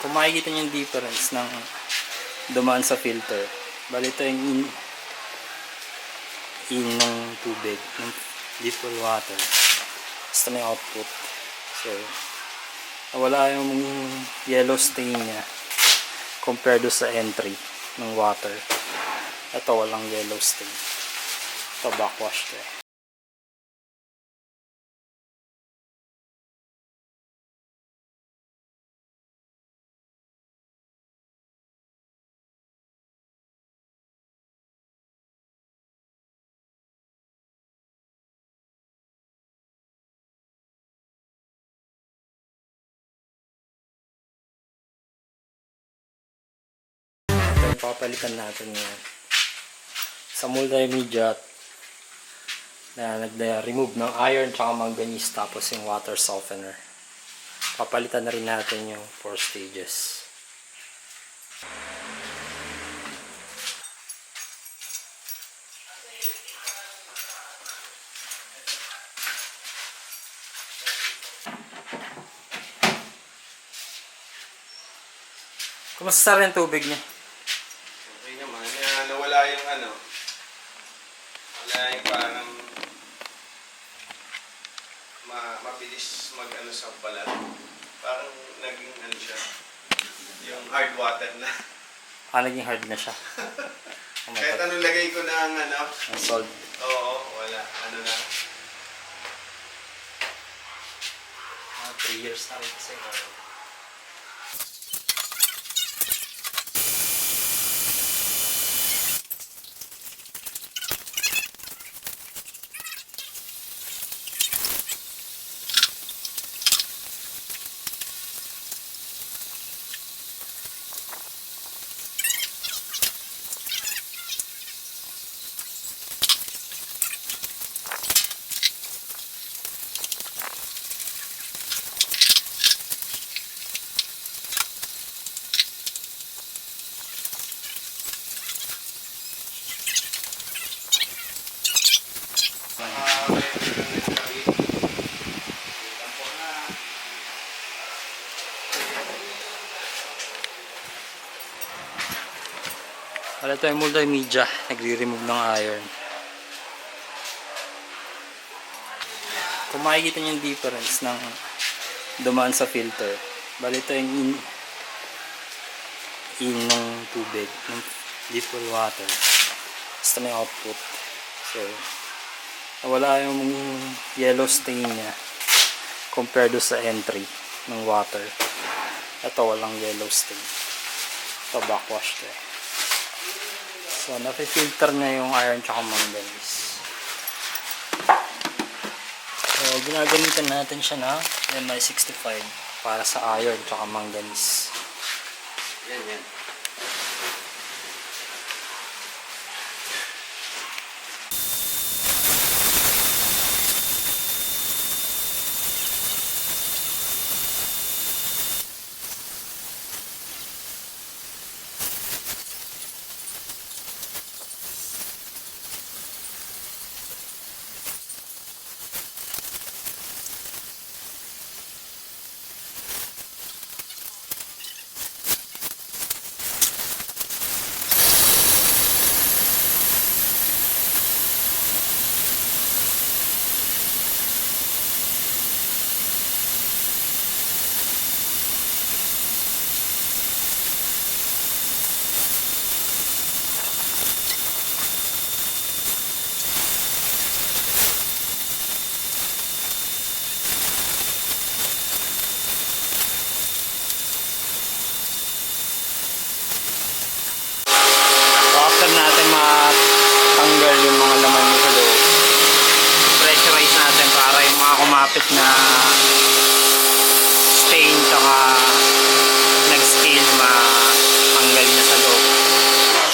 Kung makikita niyo yung difference ng dumaan sa filter, bali ito yung in, in ng tubig, ng well water. Basta yung output. So, nawala yung yellow stain niya compared sa entry ng water. Ito walang yellow stain. Ito backwash to eh. Papalitan natin ngayon. Sa multimedia na nag-remove ng iron tsaka manganese tapos yung water softener. Papalitan na rin natin yung 4 stages. Kumusta rin tubig niya? Okay naman. Kaya nawala yung ano. Wala yung parang ma sa balat. Parang naging ano siya. Yung hard water na. Ah, naging hard na siya. Oh my Kahit God. anong lagay ko ng ano. Ang salt. Oo, wala. Ano na. Mga 3 years na rin kasi. Ah, okay. Tampo na. Wala ito yung multimedia. Nagre-remove ng iron. Kung makikita yung difference ng dumaan sa filter, bali ito yung in, in ng tubig, ng well water. Basta yung output. So, nawala yung yellow stain niya compared sa entry ng water. Ito walang yellow stain. Ito backwash to eh. So, nafe-filter niya yung iron tsaka manganese. So, ginagamitan natin siya na MI65 para sa iron tsaka manganese. Yan, yan. So, after natin matanggal yung mga laman nyo sa loob, pressurize natin para yung mga kumapit na stain tsaka nag-scale matanggal niya sa loob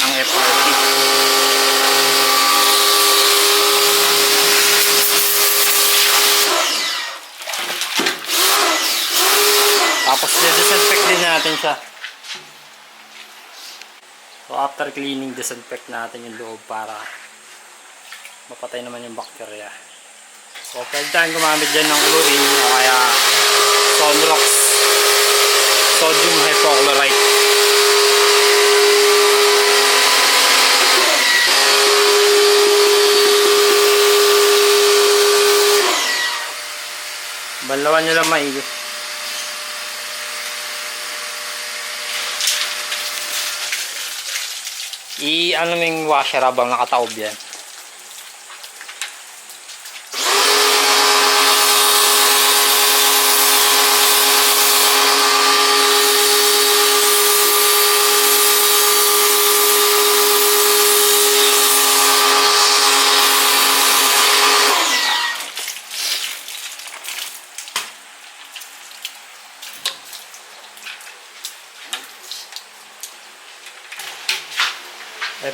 ng FRP. Tapos disinfect din natin siya. So after cleaning, disinfect natin yung loob para mapatay naman yung bacteria. So pwede tayong gumamit dyan ng chlorine o kaya Sunrox sodium hypochlorite. Banlawan nyo lang maigi. I-ano mo yung washer habang nakataob yan.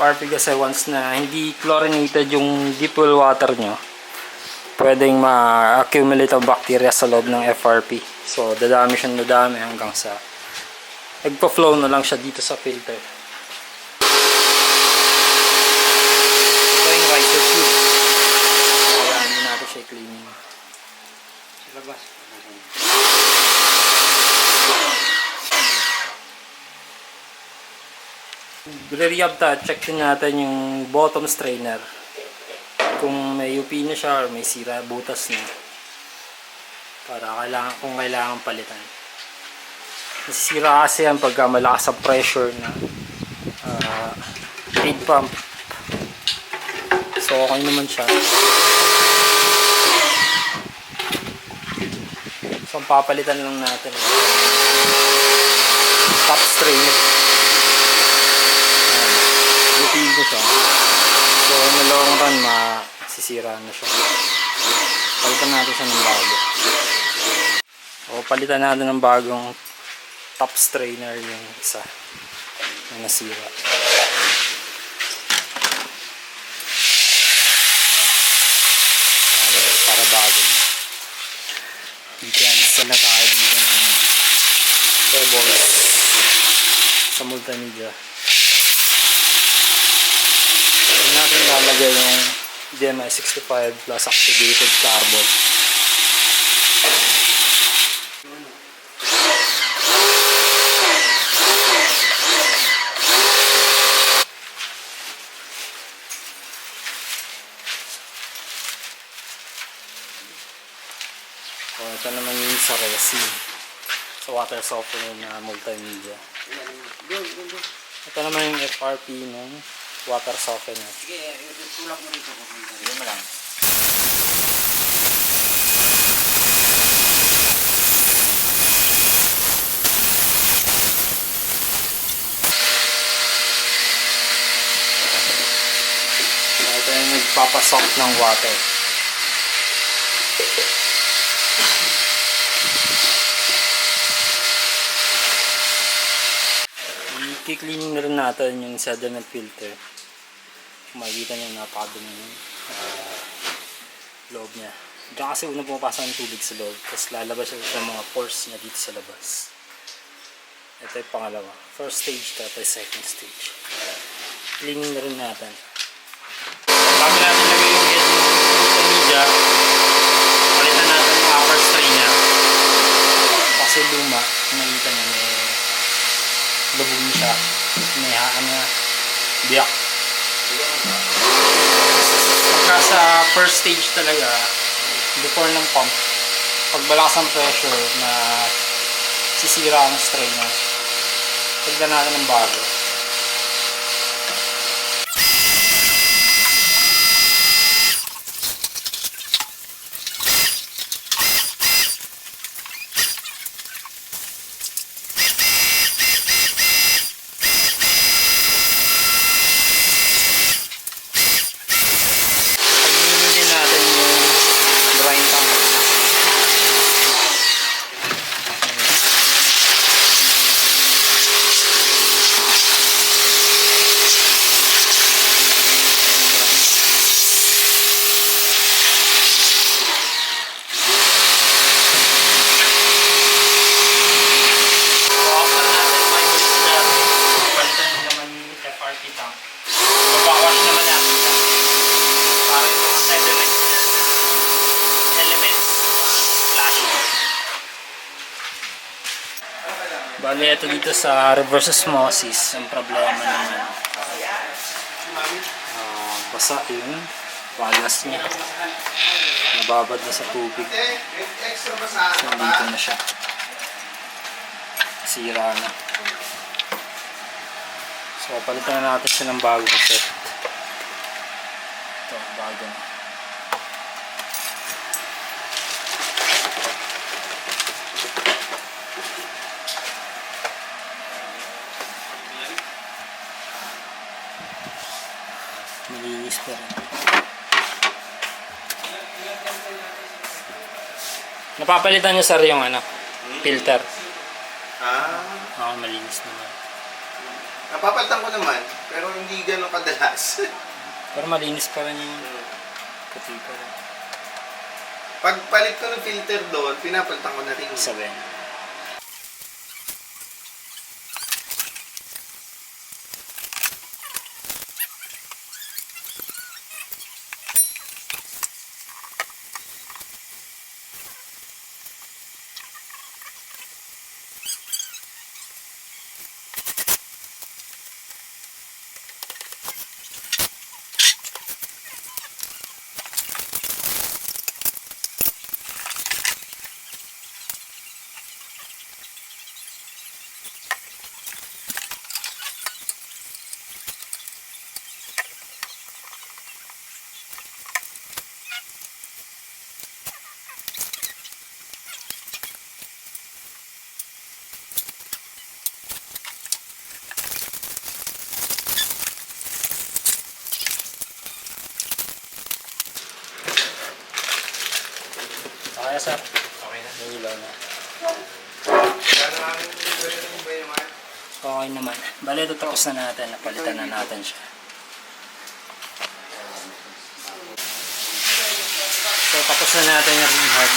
FRP kasi once na hindi chlorinated yung deep well water nyo, pwedeng ma-accumulate ang bacteria sa loob ng FRP. So, dadami siya dadami hanggang sa nagpa-flow na lang siya dito sa filter. Ito yung riser tube. Kaya hindi natin siya cleaning. Sa labas. Re-rehab ta, check din natin yung bottom strainer. Kung may UP na siya or may sira, butas na. Para kailangan, kung kailangan palitan. Nasisira kasi yan pagka malakas ang pressure na uh, feed pump. So okay naman siya. So papalitan lang natin. Top strainer. Lupin ko siya. So, in run, masisira na siya. Palitan natin siya ng bago. O, palitan natin ng bagong top strainer yung isa na nasira. Para bago na. Dito yan. Sala tayo dito ng pebbles sa multimedia. Doon natin lalagay yung DMI 65 plus activated carbon. So, ito naman yung sa resin. Sa water softener na multimedia. Ito naman yung FRP ng water softener. Sige, tulak mo rito. Hindi mo lang. So, ito yung nagpapasok ng water. I-cleaning na rin natin yung sediment filter. Makikita nyo napakadumi yung ah, loob niya. Diyan kasi unang pumapasok ng tubig sa loob. Tapos lalabas siya sa mga pores niya dito sa labas. Ito yung pangalawa. First stage, tapos second stage. Cleaning na rin natin. Bago natin lagay yung head ng media, palitan natin yung upper strainer. Kasi luma, nakita niyo may lubog na siya. May haan na biyak. Pagka sa first stage talaga, before ng pump, pag ang pressure na sisira ang strainer, natin ng bago. Pagminin din natin yung brine tank. Ito dito sa reverse osmosis, ang problema naman. Ah, basa yung balas niya. Nababad na sa tubig. So, dito na siya. Sira na. So, palitan na natin siya ng bagong set. Ito, bago pa rin. Napapalitan niyo sir yung ano, filter. Ah, Oo, malinis naman. napapalitan ko naman, pero hindi ganun kadalas. Pero malinis pa rin yung puti pa rin. Pag palit ko ng filter doon, pinapalitan ko na rin. Sabi. Okay sir. Okay na. Ilaw na. Okay naman. Bale, tapos na natin. Napalitan na natin siya. So, tapos na natin yung rehab.